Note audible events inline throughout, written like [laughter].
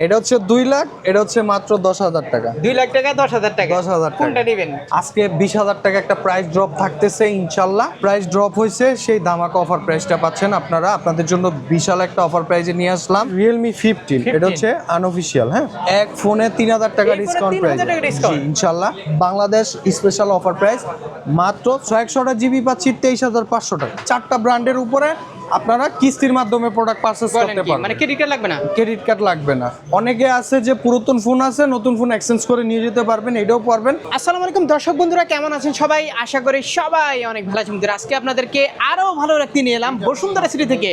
এটা হচ্ছে দুই লাখ এটা হচ্ছে মাত্র দশ হাজার টাকা। দুই লাখ টাকা দশ হাজার টাকা। 10,000 টাকা। কোনটা নেবেন? আজকে বিশ হাজার টাকা একটা প্রাইস ড্রপ থাকতেছে ইনশাল্লাহ। প্রাইস ড্রপ হয়েছে সেই ধামাকা অফার প্রাইসটা পাচ্ছেন আপনারা। আপনাদের জন্য বিশাল একটা অফার প্রাইজে নিয়ে আসলাম। রিয়েলমি ফিফটিন এটা হচ্ছে আনঅফিসিয়াল হ্যাঁ? এক ফোনে তিন হাজার টাকা ডিসকাউন্ট প্রাইস ইনশাল্লাহ। বাংলাদেশ স্পেশাল অফার প্রাইস মাত্র ছয়শোটা জিবি পাচ্ছি তেইশ হাজার পাঁচশো টাকা। চারটা ব্র্যান্ডের উপরে আপনারা কিস্তির মাধ্যমে প্রোডাক্ট বলেন করতে পারবেন। মানে ক্রেডিট কার্ড লাগবে না? ক্রেডিট কার্ড লাগবে না। অনেকে আছে যে পুরাতন ফোন আছে নতুন ফোন এক্সচেঞ্জ করে নিয়ে যেতে পারবেন এটাও পারবেন। আসসালামু আলাইকুম দর্শক বন্ধুরা কেমন আছেন সবাই? আশা করি সবাই অনেক ভালো আছেন। বন্ধুরা আজকে আপনাদেরকে আরও ভালো রাখতে নিয়ে এলাম বসুন্ধরা সিটি থেকে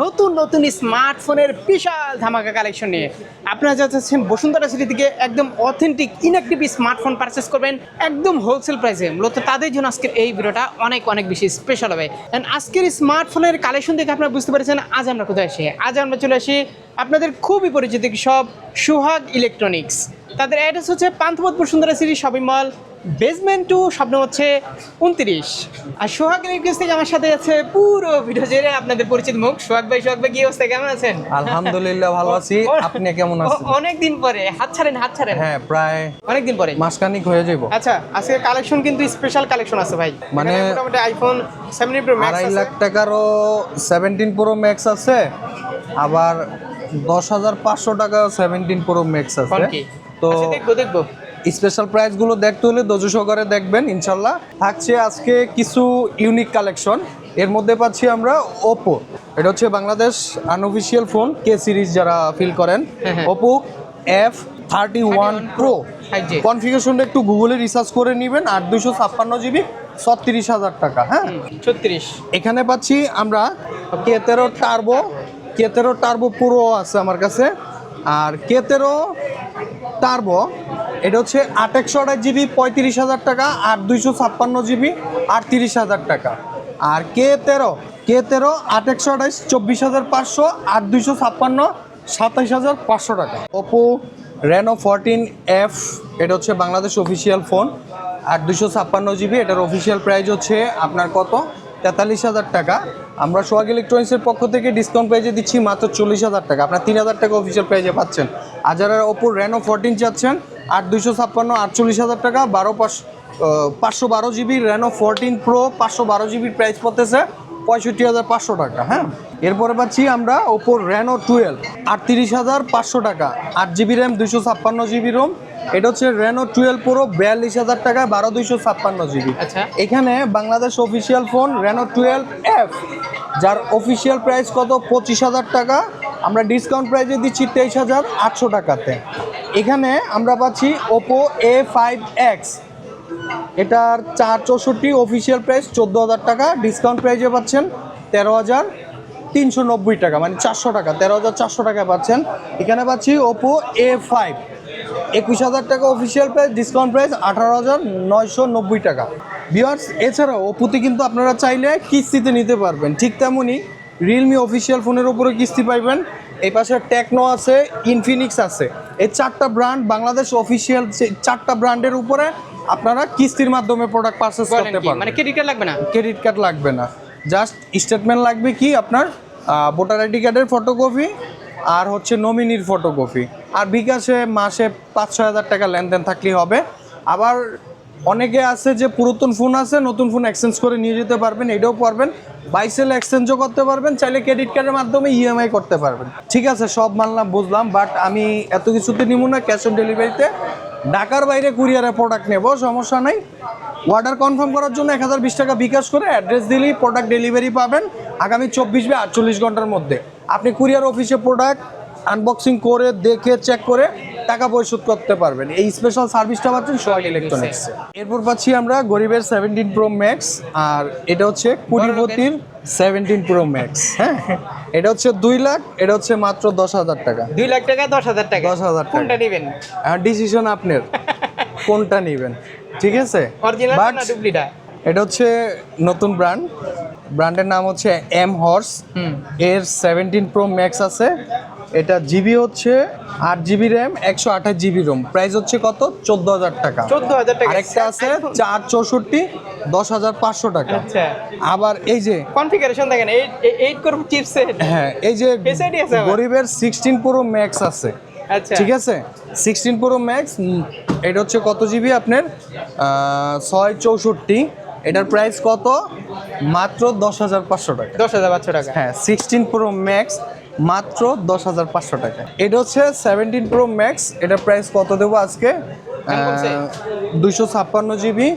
নতুন নতুন স্মার্টফোনের বিশাল ধামাকা কালেকশন নিয়ে। আপনারা যা চাচ্ছেন বসুন্ধরা সিটি থেকে একদম অথেন্টিক ইনঅ্যাক্টিভ স্মার্টফোন পারচেস করবেন একদম হোলসেল প্রাইসে মূলত তাদের জন্য আজকের এই ভিডিওটা অনেক অনেক বেশি স্পেশাল হবে। And আজকের স্মার্টফোনের কালেকশন দেখে আপনারা বুঝতে পারছেন আজ আমরা কোথায় আসি। আজ আমরা চলে আসি আপনাদের খুবই পরিচিত সব সুহাগ ইলেকট্রনিক্স তাদের অ্যাড্রেস হচ্ছে Panthapath Bashundhara city shopping mall basement two স্বপ্ন হচ্ছে উনত্রিশ। আর সোহাগ ইলেকট্রিক্স থেকে আমার সাথে আছে পুরো ভিডিও জেরে আপনাদের পরিচিত মুখ। সোহাগ ভাই সোহাগ ভাই কি অবস্থা? কেমন আছেন? আলহামদুলিল্লাহ ভালো আছি। আপনি কেমন আছেন? অনেক দিন পরে হাত ছাড়েন হাত ছাড়েন। হ্যাঁ প্রায় অনেক দিন পরে। মাসখানিক হয়ে যাব আচ্ছা আজকে কালেকশন কিন্তু স্পেশাল কালেকশন আছে ভাই। মানে- মোটামুটি আইফোন সেভেন্টি প্রো ম্যাক্স আড়াই লাখ টাকারও সেভেন্টিন প্রো ম্যাক্স আছে আবার দশ হাজার পাঁচশো টাকা সেভেন্টিন প্রো ম্যাক্স আছে। তো আচ্ছা, দেখব দেখব। স্পেশাল প্রাইসগুলো দেখতে হলে ধৈর্য সহকারে দেখবেন ইনশাল্লাহ। থাকছে আজকে কিছু ইউনিক কালেকশন এর মধ্যে পাচ্ছি আমরা ওপো এটা হচ্ছে Bangladesh unofficial phone K series যারা ফিল করেন। Oppo F thirty one pro 5G কনফিগারেশনটা একটু গুগলে রিসার্চ করে নেবেন আট দুশো ছাপ্পান্ন জিবি ছত্রিশ হাজার টাকা হ্যাঁ? ছত্রিশ। এখানে পাচ্ছি আমরা কে তেরো টার্বো কে তেরো টার্বো প্রো আছে আমার কাছে। আর কে তেরো টার্বো এটা হচ্ছে আট একশো আঠাশ জিবি, পঁয়ত্রিশ হাজার টাকা, আর দুইশো ছাপ্পান্ন জিবি, আটত্রিশ হাজার টাকা। আর কে তেরো কে তেরো, আট একশো আঠাশ, চব্বিশ হাজার পাঁচশো, আর দুইশো ছাপ্পান্ন, সাতাইশ হাজার পাঁচশো টাকা। ওপো রেনো ফোরটিন এফ এটা হচ্ছে বাংলাদেশ অফিসিয়াল ফোন আর দুশো ছাপ্পান্ন জিবি, এটার অফিসিয়াল প্রাইস হচ্ছে আপনার কত? তেতাল্লিশ হাজার টাকা। আমরা সোহাগ ইলেকট্রনিক্সের পক্ষ থেকে ডিসকাউন্ট প্রাইজে দিচ্ছি মাত্র চল্লিশ হাজার টাকা। আপনার তিন হাজার টাকা অফিসিয়াল প্রাইজে পাচ্ছেন। আর যারা ওপো রেনো ফোরটিন চাচ্ছেন আট দুশো ছাপ্পান্ন, আটচল্লিশ হাজার টাকা, বারো পাঁচশো পাঁচশো বারো জিবি রেনো ফোরটিন প্রো পাঁচশো বারো জিবির প্রাইস পড়তেছে পঁয়ষট্টি হাজার পাঁচশো টাকা হ্যাঁ? এরপরে পাচ্ছি আমরা ওপো রেনো টুয়েলভ আটত্রিশ হাজার পাঁচশো টাকা, আট জিবি র্যাম দুশো ছাপ্পান্ন জিবি রোম এটা হচ্ছে রেনো টুয়েলভ প্রো বিয়াল্লিশ হাজার টাকা বারো দুইশো ছাপ্পান্ন জিবি। আচ্ছা। এখানে Bangladesh official phone Reno twelve F যার অফিসিয়াল প্রাইস কত? পঁচিশ হাজার টাকা। আমরা ডিসকাউন্ট প্রাইসে দিচ্ছি তেইশ হাজার আটশো টাকাতে। এখানে আমরা পাচ্ছি ওপো এ ফাইভ এক্স এটার চার চৌষট্টি অফিসিয়াল প্রাইস চোদ্দ হাজার টাকা। ডিসকাউন্ট প্রাইসে পাচ্ছেন তেরো হাজার তিনশো নব্বই টাকা মানে চারশো টাকা তেরো হাজার চারশো টাকায় পাচ্ছেন। এখানে পাচ্ছি ওপো এ ফাইভ একুশ হাজার টাকা অফিসিয়াল প্রাইস ডিসকাউন্ট প্রাইস আঠারো হাজার নয়শো নব্বই টাকা। বিয়ার্স এছাড়াও ওপোতে কিন্তু আপনারা চাইলে কিস্তিতে নিতে পারবেন। ঠিক তেমনই রিয়েলমি অফিসিয়াল ফোনের উপরে কিস্তি পাইবেন। এই পাশে টেকনো আছে ইনফিনিক্স আছে। এই চারটা ব্র্যান্ড বাংলাদেশ অফিসিয়াল চারটা ব্র্যান্ডের উপরে আপনারা কিস্তির মাধ্যমে প্রোডাক্ট পারচেস করতে কি? পারবেন। মানে ক্রেডিট কার্ড লাগবে না? ক্রেডিট কার্ড লাগবে না। জাস্ট স্টেটমেন্ট লাগবে কি? আপনার ভোটার আইডি কার্ডের ফটোকপি আর হচ্ছে নমিনির ফটোকপি আর বিকাশে মাসে পাঁচ ছয় হাজার টাকা লেনদেন থাকলেই হবে। আবার অনেকে আছে যে পুরাতন ফোন আছে, নতুন ফোন এক্সচেঞ্জ করে নিয়ে যেতে পারবেন, এটাও পারবেন। বাইসেল এক্সচেঞ্জও করতে পারবেন, চাইলে ক্রেডিট কার্ডের মাধ্যমে ইএমআই করতে পারবেন। ঠিক আছে, সব মানলাম বুঝলাম বাট আমি এত কিছুতে নিব না ক্যাশ অন ডেলিভারিতে ঢাকার বাইরে কুরিয়ারে প্রোডাক্ট নেব, সমস্যা নাই। অর্ডার কনফার্ম করার জন্য এক হাজার বিশ টাকা বিকাশ করে অ্যাড্রেস দিলেই প্রোডাক্ট ডেলিভারি পাবেন আগামী চব্বিশ বা আটচল্লিশ ঘণ্টার মধ্যে। আপনি কুরিয়ার অফিসে প্রোডাক্ট আনবক্সিং করে দেখে চেক করে টাকা পরিশোধ করতে পারবেন। এই স্পেশাল সার্ভিসটা পাচ্ছেন সোহাগ ইলেকট্রনিক্স এরপর পাচ্ছি আমরা গরিবের সেভেন্টিন প্রো ম্যাক্স আর এটা হচ্ছে কুড়িপতির সেভেন্টিন প্রো ম্যাক্স হ্যাঁ? এটা হচ্ছে দুই লাখ এটা হচ্ছে মাত্র দশ হাজার টাকা। দুই লাখ টাকা দশ হাজার টাকা। 10,000 টাকা। কোনটা নেবেন? ডিসিশন আপনার। [laughs] কোনটা নেবেন? ঠিক আছে? এটা হচ্ছে নতুন ব্র্যান্ড ব্র্যান্ডের নাম হচ্ছে এম হর্স এর সেভেন্টিন প্রো ম্যাক্স আছে। এটা জিবি হচ্ছে আট জিবি র্যাম একশো আঠাশ জিবি রোম। প্রাইস হচ্ছে কত? চোদ্দ হাজার টাকা। চোদ্দ হাজার টাকা। আরেকটা আছে চার চৌষট্টি দশ হাজার পাঁচশো টাকা। আচ্ছা। আবার এই যে কনফিগারেশন দেখেন এইট এইট করব চিপসেট হ্যাঁ এই যে। গরিবের সিক্সটিন প্রো ম্যাক্স আছে। আচ্ছা। ঠিক আছে? সিক্সটিন প্রো ম্যাক্স এটা হচ্ছে কত জিবি আপনার? ছয় চৌষট্টি। এটার প্রাইস কত? মাত্র দশ হাজার পাঁচশো টাকা। দশ হাজার পাঁচশো টাকা। হ্যাঁ সিক্সটিন প্রো ম্যাক্স মাত্র দশ হাজার পাঁচশো টাকা। এটা হচ্ছে সেভেন্টিন প্রো ম্যাক্স এটার প্রাইস কত দেবো আজকে? দুইশো ছাপ্পান্ন জিবি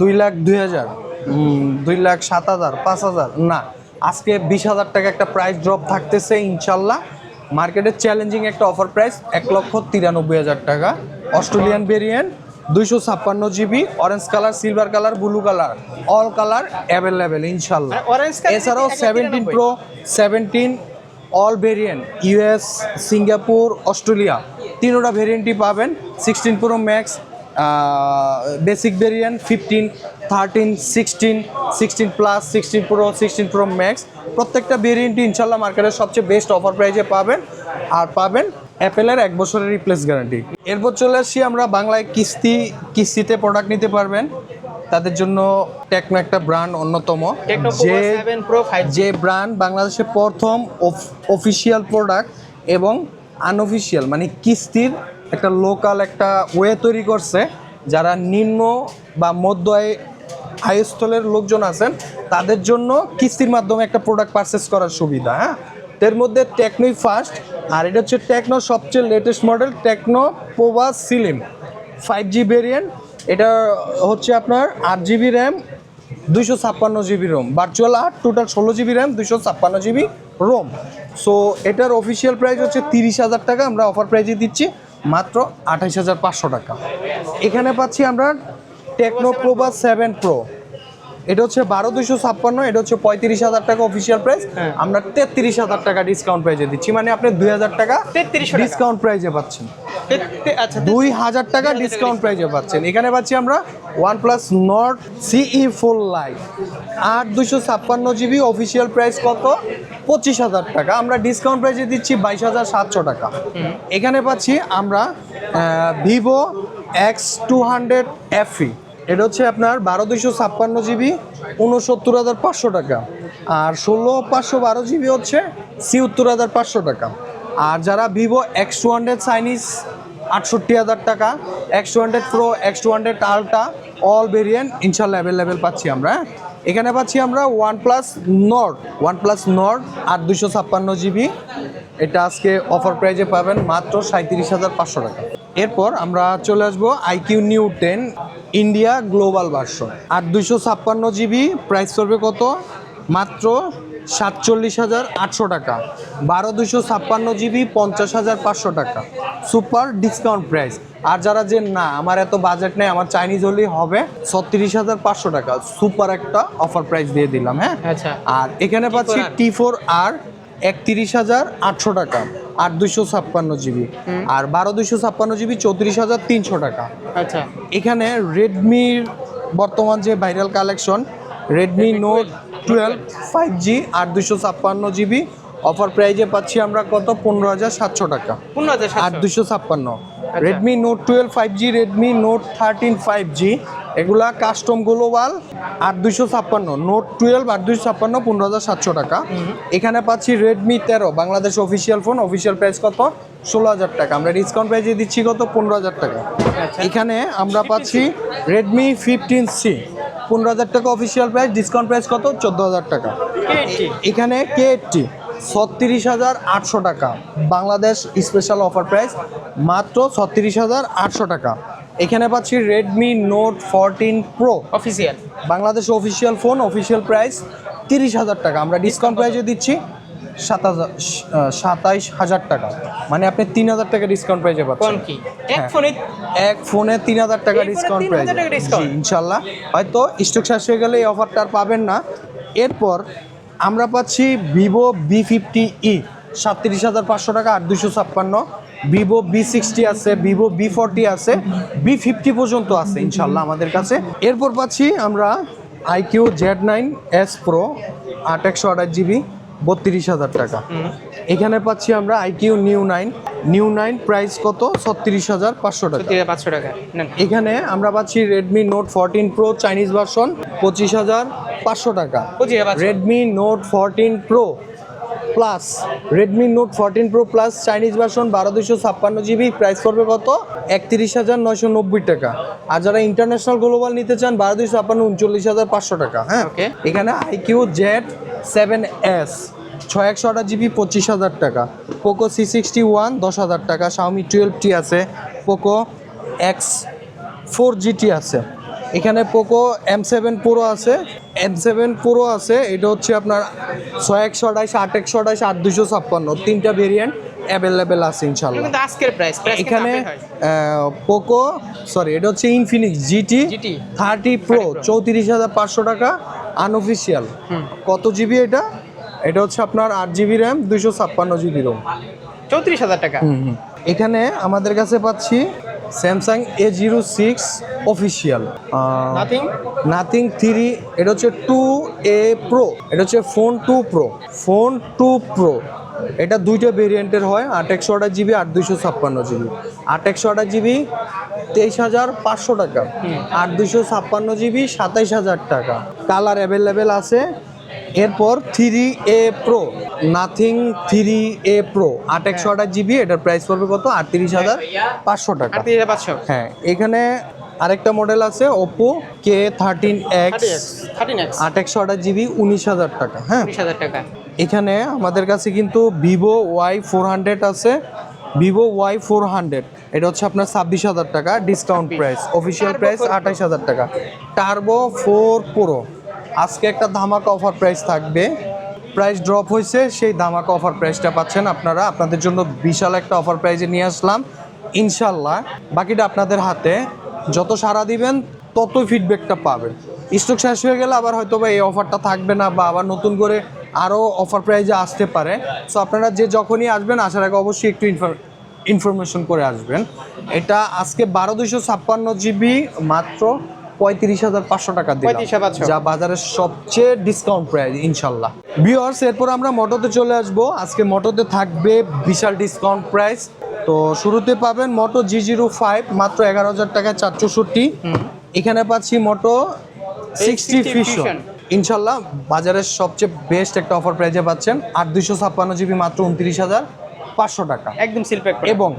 দুই লাখ দুই হাজার। দুই লাখ সাত হাজার পাঁচ হাজার। না আজকে বিশ হাজার টাকা একটা প্রাইস ড্রপ থাকতেছে ইনশাল্লাহ। মার্কেটে চ্যালেঞ্জিং একটা অফার প্রাইস এক লক্ষ তিরানব্বই হাজার টাকা। অস্ট্রেলিয়ান ভেরিয়েন্ট দুইশো ছাপ্পান্ন GB orange colour silver colour blue colour all colour available ইনশাল্লাহ এছাড়াও seventeen pro seventeen all variant US Singapore Australia তিনোটা ভেরিয়েন্টই পাবেন sixteen pro max basic variant fifteen thirteen sixteen sixteen plus sixteen pro sixteen pro max প্রত্যেকটা ভেরিয়েন্টই ইনশাল্লাহ মার্কেটের সবচেয়ে বেস্ট অফার প্রাইজে পাবেন। আর পাবেন অ্যাপেলের এক বছরের রিপ্লেস গ্যারান্টি এরপর চলে আসছি আমরা বাংলায় কিস্তি কিস্তিতে প্রোডাক্ট নিতে পারবেন। তাদের জন্য টেকনো একটা ব্র্যান্ড অন্যতম। যে প্রো ফাইভ যে ব্র্যান্ড বাংলাদেশের প্রথম অফিসিয়াল প্রোডাক্ট এবং আনঅফিসিয়াল মানে কিস্তির একটা লোকাল একটা ওয়ে তৈরি করছে। যারা নিম্ন বা মধ্য আয়স্থলের লোকজন আছেন, তাদের জন্য কিস্তির মাধ্যমে একটা প্রোডাক্ট পারচেস করার সুবিধা হ্যাঁ? এর মধ্যে টেকনোই ফার্স্ট আর এটা হচ্ছে টেকনো সবচেয়ে latest model Tecno Pova slim five G variant এটা হচ্ছে আপনার আট জিবি র্যাম দুইশো ছাপ্পান্ন জিবি রোম ভার্চুয়াল আট টোটাল ষোলো জিবি র্যাম দুইশো ছাপ্পান্ন জিবি রোম সো এটার অফিসিয়াল প্রাইস হচ্ছে তিরিশ হাজার টাকা, আমরা অফার প্রাইজে দিচ্ছি মাত্র আঠাইশ হাজার পাঁচশো টাকা। এখানে পাচ্ছি আমরা টেকনো প্রোবা সেভেন প্রো এটা হচ্ছে বারো দুইশো ছাপ্পান্ন এটা হচ্ছে পঁয়ত্রিশ হাজার টাকা অফিসিয়াল প্রাইস হ্যাঁ। আমরা তেত্রিশ হাজার টাকা ডিসকাউন্ট প্রাইজে দিচ্ছি। মানে আপনি দুই হাজার টাকা তেত্রিশ ডিসকাউন্ট প্রাইজে পাচ্ছেন। আচ্ছা দুই হাজার টাকা ডিসকাউন্ট প্রাইজে পাচ্ছেন। এখানে পাচ্ছি আমরা ওয়ান প্লাস নট সিই ফুল লাইট আট দুশো ছাপ্পান্ন জিবি অফিসিয়াল প্রাইস কত? পঁচিশ হাজার টাকা। আমরা ডিসকাউন্ট প্রাইজে দিচ্ছি বাইশ হাজার সাতশো টাকা। এখানে পাচ্ছি আমরা Vivo X two hundred FE এটা হচ্ছে আপনার বারো দুইশো ছাপ্পান্ন জিবি উনসত্তর হাজার পাঁচশো টাকা। আর ষোলো পাঁচশো বারো জিবি হচ্ছে ছিয়াত্তর হাজার পাঁচশো টাকা। আর যারা Vivo X two hundred Chinese, আটষট্টি হাজার টাকা, X two hundred pro, X two hundred ultra, all variant ইনশাল্লাহ অ্যাভেলেবেল পাচ্ছি আমরা হ্যাঁ? এখানে পাচ্ছি আমরা one plus Nord one plus Nord আট দুশো ছাপ্পান্ন জিবি। এটা আজকে অফার প্রাইজে পাবেন মাত্র সাঁত্রিশ হাজার পাঁচশো টাকা। এরপর আমরা চলে আসব iQOO neo ten India global version. আর দুশো ছাপ্পান্ন জিবি প্রাইস করবে কত? মাত্র সাতচল্লিশ হাজার আটশো টাকা। বারো দুশো ছাপ্পান্ন জিবি পঞ্চাশ হাজার পাঁচশো টাকা। Super discount price. আর যারা যে না আমার এত বাজেট নেই আমার চাইনিজ হলেই হবে। ছত্রিশ হাজার পাঁচশো টাকা। সুপার একটা অফার প্রাইস দিয়ে দিলাম হ্যাঁ? আচ্ছা। আর এখানে পাচ্ছি টি ফোর আর একত্রিশ হাজার আটশো টাকা। আর দুশো ছাপ্পান্ন জিবি। আর বারো দুশো ছাপ্পান্ন জিবি চৌত্রিশ হাজার তিনশো টাকা। আচ্ছা। এখানে রেডমির বর্তমান যে viral collection Redmi note twelve five G আট দুশো ছাপ্পান্ন জিবি। অফার প্রাইজে পাচ্ছি আমরা কত? পনেরো হাজার সাতশো টাকা। পনেরো হাজার আট দুশো ছাপ্পান্ন। Redmi note twelve five G Redmi note thirteen five G এগুলা কাস্টম গ্লোবাল আট দুশো ছাপ্পান্ন নোট টুয়েলভ আট দুশো ছাপ্পান্ন পনেরো হাজার সাতশো টাকা। এখানে পাচ্ছি রেডমি তেরো Bangladesh official phone official price কত? ষোলো হাজার টাকা। আমরা ডিসকাউন্ট প্রাইজে দিচ্ছি কত? পনেরো হাজার টাকা। আচ্ছা। এখানে আমরা পাচ্ছি রেডমি ফিফটিন সি পনেরো হাজার টাকা অফিসিয়াল প্রাইস ডিসকাউন্ট প্রাইস কত? চোদ্দ হাজার টাকা। এখানে কে এইটটি ছত্রিশ হাজার আটশো টাকা। বাংলাদেশ স্পেশাল অফার প্রাইস মাত্র ছত্রিশ হাজার আটশো টাকা। এখানে পাচ্ছি Redmi note fourteen pro official Bangladesh official phone official price তিরিশ হাজার টাকা। আমরা ডিসকাউন্ট প্রাইসে দিচ্ছি সাত হাজার সাতাইশ হাজার টাকা। মানে আপনি তিন হাজার টাকা ডিসকাউন্ট প্রাইসে পাচ্ছেন। এক হ্যাঁ। ফোনে এক ফোনে তিন হাজার টাকা ডিসকাউন্ট 3000 প্রাইস টাকা ইনশাল্লাহ। হয়তো স্টক শেষ হয়ে গেলে এই অফারটা আর পাবেন না। এরপর আমরা পাচ্ছি ভিভো বি ফিফটি ই সাতত্রিশ হাজার পাঁচশো টাকা আট দুশো ছাপ্পান্ন। ভিভো বি সিক্সটি আছে ভিভো বি ফোরটি আছে বি ফিফটি পর্যন্ত আছে ইনশাল্লাহ আমাদের কাছে। এরপর পাচ্ছি আমরা iQOO Z nine S pro আট একশো আঠাশ জিবি বত্রিশ হাজার টাকা। এখানে পাচ্ছি আমরা iQOO neo nine. Neo nine price কত? ছত্রিশ হাজার পাঁচশো টাকা। পাঁচশো টাকা। এখানে আমরা পাচ্ছি Redmi note fourteen pro Chinese version পঁচিশ হাজার। পাঁচশো টাকা। Redmi note fourteen pro plus Redmi note fourteen pro plus Chinese version বারো দুশো ছাপ্পান্ন জিবি প্রাইস পড়বে কত? একত্রিশ হাজার নয়শো নব্বই টাকা। আর যারা ইন্টারন্যাশনাল গ্লোবাল নিতে চান বারো দুশো ছাপ্পান্ন উনচল্লিশ হাজার পাঁচশো টাকা হ্যাঁ. এখানে আইকিউ জেড সেভেন এস ছয় একশো আঠাশ জিবি পঁচিশ হাজার টাকা। পোকো সি সিক্সটি ওয়ান দশ হাজার টাকা। শাওমি টুয়েলভ টি আছে। পোকো এক্স ফোর জিটি আছে। এখানে পোকো এম সেভেন প্রো আছে। এম সেভেন প্রো আছে এটা হচ্ছে আপনার ছয় একশো আঠাশ আট একশো আঠাশ আট দুশো ছাপ্পান্ন তিনটা ভেরিয়েন্ট অ্যাভেলেবেল আছে ইনশাল্লাহ আজকের প্রাইস এখানে পোকো সরি এটা হচ্ছে ইনফিনিক্স জিটি থার্টি প্রো চৌত্রিশ হাজার পাঁচশো টাকা আনঅফিসিয়াল কত জিবি এটা? এটা হচ্ছে আপনার আট জিবি র্যাম দুশো ছাপ্পান্ন জিবি রোম চৌত্রিশ হাজার টাকা। এখানে আমাদের কাছে পাচ্ছি Samsung A zero six official Nothing Nothing three এটা হচ্ছে টু এ প্রো এটা হচ্ছে phone two pro phone two pro এটা দুইটা ভেরিয়েন্টের হয় আট একশো আঠাশ জিবি আট দুইশো ছাপ্পান্ন জিবি আট একশো আঠাশ জিবি তেইশ হাজার পাঁচশো টাকা। আট দুইশো ছাপ্পান্ন জিবি সাতাইশ হাজার টাকা। কালার অ্যাভেলেবেল আছে এরপর three A pro Nothing three A pro আট একশো আঠাশ জিবি এটার প্রাইস পড়বে কত? আটত্রিশ হাজার পাঁচশো টাকা। পাঁচশো। হ্যাঁ এখানে আরেকটা মডেল আছে Oppo K thirteen X thirteen X আট একশো আঠাশ জিবি উনিশ হাজার টাকা হ্যাঁ। উনিশ হাজার টাকা। এখানে আমাদের কাছে কিন্তু ভিভো ওয়াই ফোর হান্ড্রেড আছে। ভিভো ওয়াই ফোর হান্ড্রেড এটা হচ্ছে আপনার ছাব্বিশ হাজার টাকা ডিসকাউন্ট প্রাইস অফিসিয়াল প্রাইস আঠাশ হাজার টাকা। টার্বো ফোর প্রো আজকে একটা ধামাকা অফার প্রাইস থাকবে। প্রাইস ড্রপ হয়েছে, সেই ধামাকা অফার প্রাইসটা পাচ্ছেন আপনারা। আপনাদের জন্য বিশাল একটা অফার প্রাইজে নিয়ে আসলাম। ইনশাল্লাহ বাকিটা আপনাদের হাতে। যত সারা দিবেন, ততই ফিডব্যাকটা পাবেন। স্টক শেষ হয়ে গেলে আবার হয়তো বা এই অফারটা থাকবে না বা আবার নতুন করে আরও অফার প্রাইজে আসতে পারে। সো আপনারা যে যখনই আসবেন, আসার আগে অবশ্যই একটু ইনফরমেশন করে আসবেন। এটা আজকে বারো দুইশো ছাপ্পান্ন জিবি মাত্র পঁয়ত্রিশ হাজার পাঁচশো টাকা দিলাম। যা বাজারের সবচেয়ে ডিসকাউন্ট প্রাইস ইনশাল্লাহ। ভিওয়ার্স এরপর আমরা মোটোতে চলে আসব। আজকে মোটোতে থাকবে বিশাল ডিসকাউন্ট প্রাইস তো শুরুতে পাবেন মোটো জি জিরো ফাইভ মাত্র এগারো হাজার টাকায় চার চৌষট্টি। এখানে পাচ্ছি মোটো সিক্সটি 60 ফিশন ইনশাল্লাহ বাজারের সবচেয়ে বেস্ট একটা অফার প্রাইজে পাচ্ছেন। আর দুইশো ছাপ্পান্ন জিবি মাত্র উনত্রিশ হাজার পাঁচশো টাকা। একদম এবং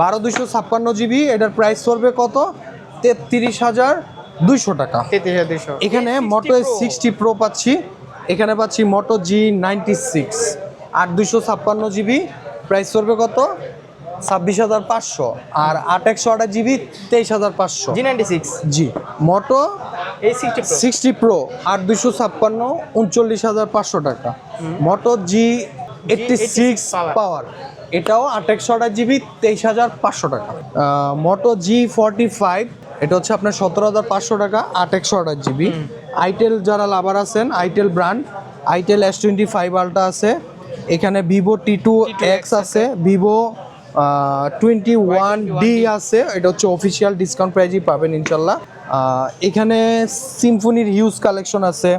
বারো দুইশো ছাপ্পান্ন জিবি এটার প্রাইস পড়বে কত? তেত্রিশ হাজার দুইশো টাকা। দুশো এখানে মোটো সিক্সটি প্রো পাচ্ছি। এখানে পাচ্ছি মোটো জি নাইনটি সিক্স আর দুইশো ছাপ্পান্ন জিবি প্রাইস পড়বে কত? ছাব্বিশ হাজার পাঁচশো। আর আট একশো আঠাশ জিবি তেইশ হাজার পাঁচশো। জি নাইনটি সিক্স জি মোটো এই সিক্সটি প্রো সিক্সটি প্রো আর দুইশো ছাপ্পান্ন উনচল্লিশ হাজার পাঁচশো টাকা। মোটো জি এইটটি সিক্স পাওয়ার এটাও আট একশো আঠাশ জিবি তেইশ হাজার পাঁচশো টাকা। মোটো জি ফর্টি ফাইভ এটা হচ্ছে আপনার সতেরো হাজার পাঁচশো টাকা আট একশো আঠাশ জিবি আইটেল যারা লাভার আছেন itel brand itel S twenty five ultra আছে। এখানে ভিভো টি টু এক্স আছে ভিভো টোয়েন্টি ওয়ান ডি আছে। এটা হচ্ছে অফিসিয়াল ডিসকাউন্ট প্রাইজই পাবেন ইনশাল্লাহ। এখানে সিম্ফনির হিউজ কালেকশন আছে।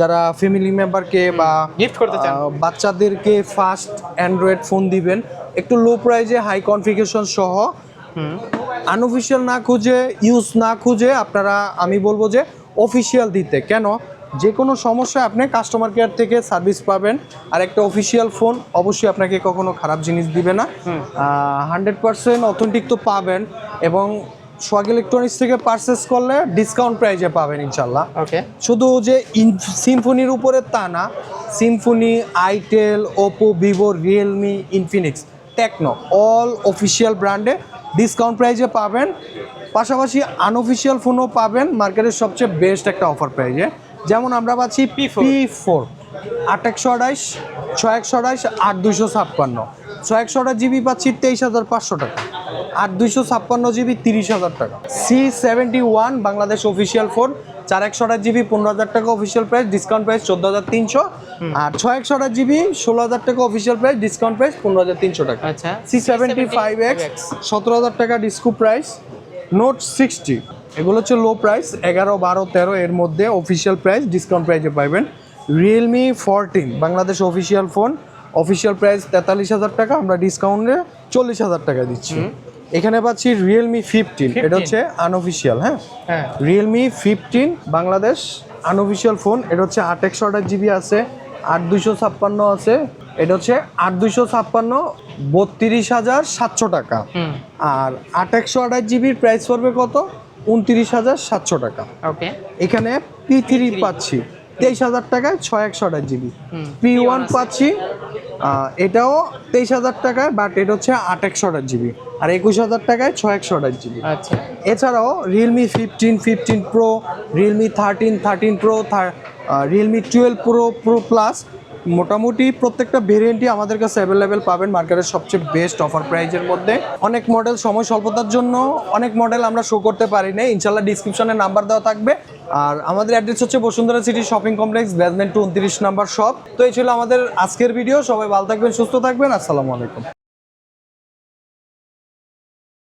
যারা ফ্যামিলি মেম্বারকে বা Gift করতে চান। বাচ্চাদেরকে ফার্স্ট অ্যান্ড্রয়েড ফোন দিবেন। একটু লো প্রাইজে হাই কনফিগারেশন সহ আনঅফিসিয়াল না খুঁজে ইউজ না খুঁজে আপনারা আমি বলব যে অফিসিয়াল দিতে। কেন? যে কোনো সমস্যায় আপনি কাস্টমার কেয়ার থেকে সার্ভিস পাবেন। আর একটা অফিসিয়াল ফোন অবশ্যই আপনাকে কখনো খারাপ জিনিস দিবে না। হান্ড্রেড পার্সেন্ট অথেন্টিক তো পাবেন এবং সোয়াগ ইলেকট্রনিক্স থেকে পারচেস করলে ডিসকাউন্ট প্রাইজে পাবেন ইনশাল্লাহ ওকে শুধু যে সিম্ফনির উপরে তা না Symphony itel Oppo Vivo Realme Infinix Tecno all official ব্র্যান্ডে ডিসকাউন্ট প্রাইজে পাবেন। পাশাপাশি আনঅফিসিয়াল ফোনও পাবেন মার্কেটের সবচেয়ে বেস্ট একটা অফার প্রাইজে যেমন আমরা পাচ্ছি পি P4 পি ফোর আট একশো আঠাইশ ছয় একশো আঠাইশ আট দুইশো ছাপ্পান্ন। ছয় একশো আঠাশ জিবি পাচ্ছি তেইশ হাজার পাঁচশো টাকা। আট দুইশো ছাপ্পান্ন জিবি তিরিশ হাজার টাকা। C seventy one Bangladesh official phone চার একশো আঠাশ জিবি পনেরো হাজার টাকা অফিসিয়াল প্রাইস ডিসকাউন্ট প্রাইস চোদ্দ হাজার তিনশো। আর ছয় একশো আঠাশ জিবি ষোলো হাজার টাকা অফিসিয়াল প্রাইস ডিসকাউন্ট প্রাইস পনেরো হাজার তিনশো টাকা। আচ্ছা সি সেভেন্টি ফাইভ এক্স সতেরো হাজার টাকা ডিসকু প্রাইস নোট সিক্সটি এগুলো হচ্ছে লো প্রাইস এগারো বারো তেরো এর মধ্যে অফিসিয়াল প্রাইস ডিসকাউন্ট প্রাইসে পাবেন Realme fourteen Bangladesh official phone official price তেতাল্লিশ হাজার টাকা আমরা ডিসকাউন্টে চল্লিশ হাজার টাকা দিচ্ছি। এখানে পাচ্ছি রিয়েলমি ফিফটিন এটা হচ্ছে আনঅফিসিয়াল হ্যাঁ? হ্যাঁ। Realme fifteen Bangladesh unofficial phone এটা হচ্ছে আট একশো আঠাশ জিবি আছে আট দুশো ছাপ্পান্ন আছে এটা হচ্ছে আট দুইশো ছাপ্পান্ন বত্রিশ হাজার সাতশো টাকা। আর আট একশো আঠাশ জিবির প্রাইস পড়বে কত? উনত্রিশ হাজার সাতশো টাকা। ওকে এখানে পি থ্রি পাচ্ছি। তেইশ হাজার টাকায় ছয় একশো আঠাশ জিবি। পি ওয়ান পাচ্ছি। এটাও তেইশ হাজার টাকায় বাট এটা হচ্ছে আট একশো আঠাশ জিবি। আর একুশ হাজার টাকায় ছয় একশো আঠাশ জিবি। আচ্ছা। এছাড়াও Realme fifteen fifteen pro Realme thirteen thirteen pro Realme twelve pro pro plus মোটামুটি প্রত্যেকটা ভেরিয়েন্টই আমাদের কাছে অ্যাভেলেবেল পাবেন মার্কেটের সবচেয়ে বেস্ট অফার প্রাইজের মধ্যে। অনেক মডেল সময় স্বল্পতার জন্য অনেক মডেল আমরা শো করতে পারি না ইনশাল্লাহ ডিসক্রিপশনে নাম্বার দেওয়া থাকবে। আর আমাদের অ্যাড্রেস হচ্ছে Bashundhara City Shopping Complex basement two উনত্রিশ নাম্বার শপ। তো এই ছিল আমাদের আজকের ভিডিও। সবাই ভালো থাকবেন, সুস্থ থাকবেন। আসসালামু আলাইকুম।